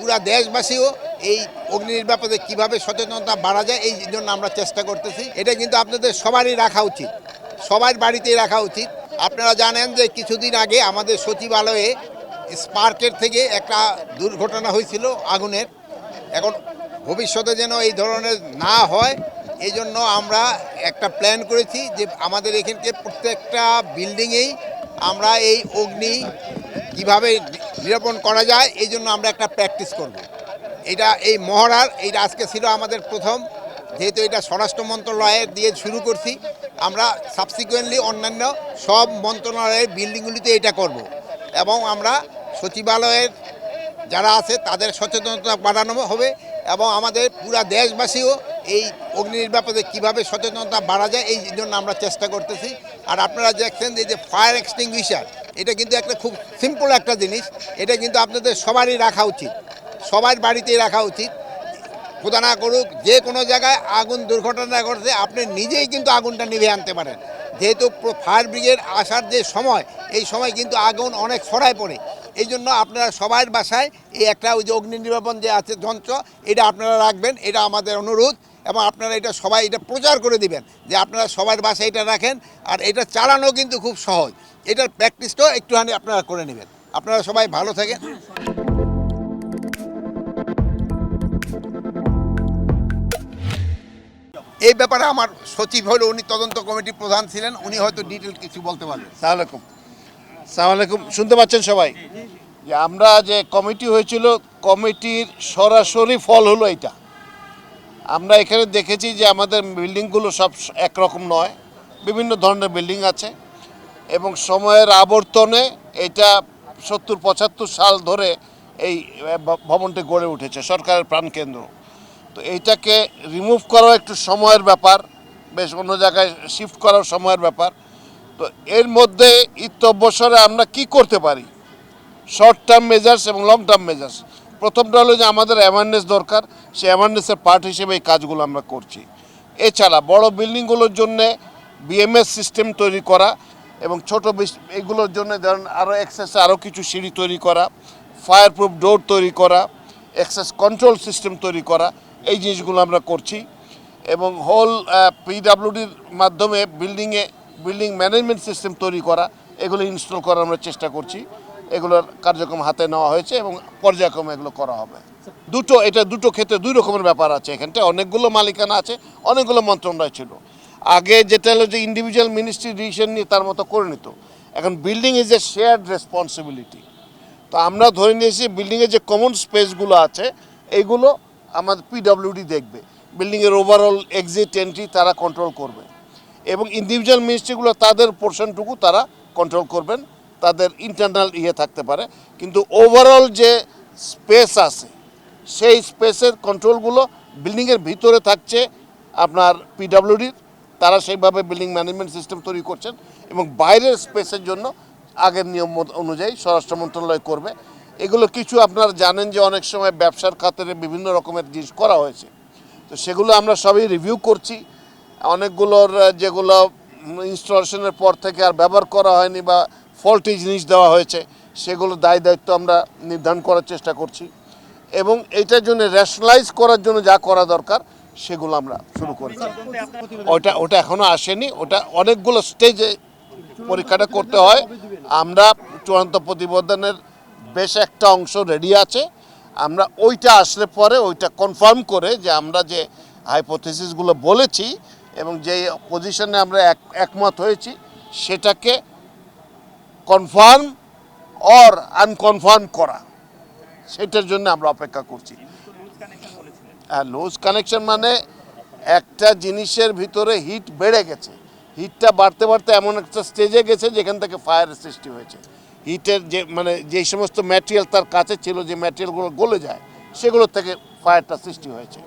পুরা দেশবাসীও এই অগ্নি নির্বাপদে কীভাবে সচেতনতা বাড়া যায়, এই জন্য আমরা চেষ্টা করতেছি। এটা কিন্তু আপনাদের সবারই রাখা উচিত। সবার বাড়িতেই রাখা উচিত। আপনারা জানেন যে কিছুদিন আগে আমাদের সচিবালয়ে স্পার্কের থেকে একটা দুর্ঘটনা হয়েছিল আগুনের। এখন ভবিষ্যতে যেন এই ধরনের না হয় এই জন্য আমরা একটা প্ল্যান করেছি যে আমাদের এখানকে প্রত্যেকটা বিল্ডিংয়েই আমরা এই অগ্নি কীভাবে নিরাপণ করা যায়, এই জন্য আমরা একটা প্র্যাকটিস করব। এটা এই মহড়ার, এইটা আজকে ছিল আমাদের প্রথম যেহেতু এটা স্বরাষ্ট্র মন্ত্রণালয়ের দিয়ে শুরু করছি, আমরা সাবসিকুয়েন্টলি অন্যান্য সব মন্ত্রণালয়ের বিল্ডিংগুলিতে এটা করব। এবং আমরা সচিবালয়ের যারা আছে, তাদের সচেতনতা বাড়ানো হবে এবং আমাদের পুরা দেশবাসীও এই অগ্নি নির্বাপদে কীভাবে সচেতনতা বাড়া যায়, এই জন্য আমরা চেষ্টা করতেছি আর আপনারা দেখছেন যে যে ফায়ার এক্সটিংগুইশার এটা কিন্তু একটা খুব সিম্পল একটা জিনিস। এটা কিন্তু আপনাদের সবারই রাখা উচিত। সবার বাড়িতেই রাখা উচিত। খোদা না করুক, যে কোনো জায়গায় আগুন দুর্ঘটনা ঘটছে, আপনি নিজেই কিন্তু আগুনটা নিভে আনতে পারেন। যেহেতু ফায়ার ব্রিগেড আসার যে সময়, এই সময় কিন্তু আগুন অনেক ছড়ায় পড়ে। এই জন্য আপনারা সবার বাসায় এই একটা ওই যে অগ্নি নির্বাপন যে আছে যন্ত্র, এটা আপনারা রাখবেন। এটা আমাদের অনুরোধ। এবং আপনারা এটা সবাই এটা প্রচার করে দিবেন যে আপনারা সবার বাসায় এটা রাখেন আর এটা চালানো কিন্তু খুব সহজ। এটার প্র্যাকটিসটাও একটুখানি আপনারা করে নেবেন। আপনারা সবাই ভালো থাকেন। এই ব্যাপারে আমার সচিব হলো, উনি তদন্ত কমিটির প্রধান ছিলেন, উনি হয়তো ডিটেল কিছু বলতে পারবেন। সালাম আলাইকুম সালাম আলাইকুম শুনতে পাচ্ছেন সবাই? যে আমরা যে কমিটি হয়েছিল, কমিটির সরাসরি ফল হলো এটা আমরা এখানে দেখেছি যে আমাদের বিল্ডিংগুলো সব একরকম নয়, বিভিন্ন ধরনের বিল্ডিং আছে এবং সময়ের আবর্তনে এটা সত্তর পঁচাত্তর সাল ধরে এই ভবনটি গড়ে উঠেছে, সরকারের প্রাণকেন্দ্র। তো এইটাকে রিমুভ করাও একটু সময়ের ব্যাপার, বেশ অন্য জায়গায় শিফট করাও সময়ের ব্যাপার। তো এর মধ্যে ইত্যবসরে আমরা কি করতে পারি? শর্ট টার্ম মেজার্স এবং লং টার্ম মেজার্স প্রথমটা হলো যে আমাদের অ্যাওয়ারনেস দরকার সেই অ্যাওয়ারনেসের পার্ট হিসেবে এই কাজগুলো আমরা করছি। এছাড়া বড় বিল্ডিংগুলোর জন্যে বিএমএস সিস্টেম তৈরি করা এবং ছোট এগুলোর জন্য ধরেন আরও এক্সেস আরও কিছু সিঁড়ি তৈরি করা ফায়ার প্রুফ ডোর তৈরি করা এক্সেস কন্ট্রোল সিস্টেম তৈরি করা, এই জিনিসগুলো আমরা করছি। এবং হোল পিডাব্লিউডির মাধ্যমে বিল্ডিংয়ে বিল্ডিং ম্যানেজমেন্ট সিস্টেম তৈরি করা, এগুলো ইনস্টল করার আমরা চেষ্টা করছি। এগুলোর কার্যক্রম হাতে নেওয়া হয়েছে এবং পর্যায়ক্রমে এগুলো করা হবে। দুটো, এটা দুটো ক্ষেত্রে দুই রকমের ব্যাপার আছে এখানটা অনেকগুলো মালিকানা আছে, অনেকগুলো মন্ত্রণালয় ছিল। আগে যেটা হলো যে ইন্ডিভিজুয়াল মিনিস্ট্রি ডিসিশন নিয়ে তার মতো করে নিত। এখন building is a shared responsibility তো আমরা ধরে নিয়েছি বিল্ডিংয়ে যে কমন স্পেসগুলো আছে এইগুলো আমাদের পিডব্লিউডি দেখবে। বিল্ডিংয়ের ওভারঅল এক্সিট এন্ট্রি তারা কন্ট্রোল করবে। এবং ইন্ডিভিজুয়াল মিনিস্ট্রিগুলো তাদের পোর্শনটুকু তারা কন্ট্রোল করবেন। তাদের ইন্টারনাল ইয়ে থাকতে পারে। কিন্তু ওভারঅল যে স্পেস আছে, সেই স্পেসের কন্ট্রোলগুলো বিল্ডিংয়ের ভিতরে থাকছে আপনার পিডব্লিউডির তারা সেইভাবে বিল্ডিং ম্যানেজমেন্ট সিস্টেম তৈরি করছেন এবং বাইরের স্পেসের জন্য আগের নিয়ম অনুযায়ী স্বরাষ্ট্র মন্ত্রণালয় করবে। এগুলো কিছু আপনারা জানেন যে অনেক সময় ব্যবসার খাতিরে বিভিন্ন রকমের জিনিস করা হয়েছে। তো সেগুলো আমরা সবই রিভিউ করছি। অনেকগুলোর, যেগুলো ইনস্টলেশনের পর থেকে আর ব্যবহার করা হয়নি বা ফল্টি জিনিস দেওয়া হয়েছে, সেগুলো দায় দায়িত্ব আমরা নির্ধারণ করার চেষ্টা করছি। এবং এইটার জন্য রেশনালাইজ করার জন্য যা করা দরকার, সেগুলো আমরা শুরু করেছি। ওটা ওটা এখনও আসেনি, ওটা অনেকগুলো স্টেজে পরীক্ষাটা করতে হয়। আমরা চূড়ান্ত প্রতিবেদনের বেশ একটা অংশ রেডি আছে। আমরা ওইটা আসলে পরে ওইটা কনফার্ম করে যে আমরা যে হাইপোথেসিসগুলো বলেছি এবং যে পজিশনে আমরা এক, একমত হয়েছি, সেটাকে কনফার্ম অর আনকনফার্ম করা। সেটার জন্য আমরা অপেক্ষা করছি। হ্যাঁ লুজ কানেকশন মানে একটা জিনিসের ভিতরে হিট বেড়ে গেছে। হিটটা বাড়তে বাড়তে এমন একটা স্টেজে গেছে যেখান থেকে ফায়ারের সৃষ্টি হয়েছে। হিটের যে মানে যেই সমস্ত ম্যাটেরিয়াল তার কাছে ছিল, যে ম্যাটেরিয়ালগুলো গলে যায় সেগুলোর থেকে ফায়ারটা সৃষ্টি হয়েছে।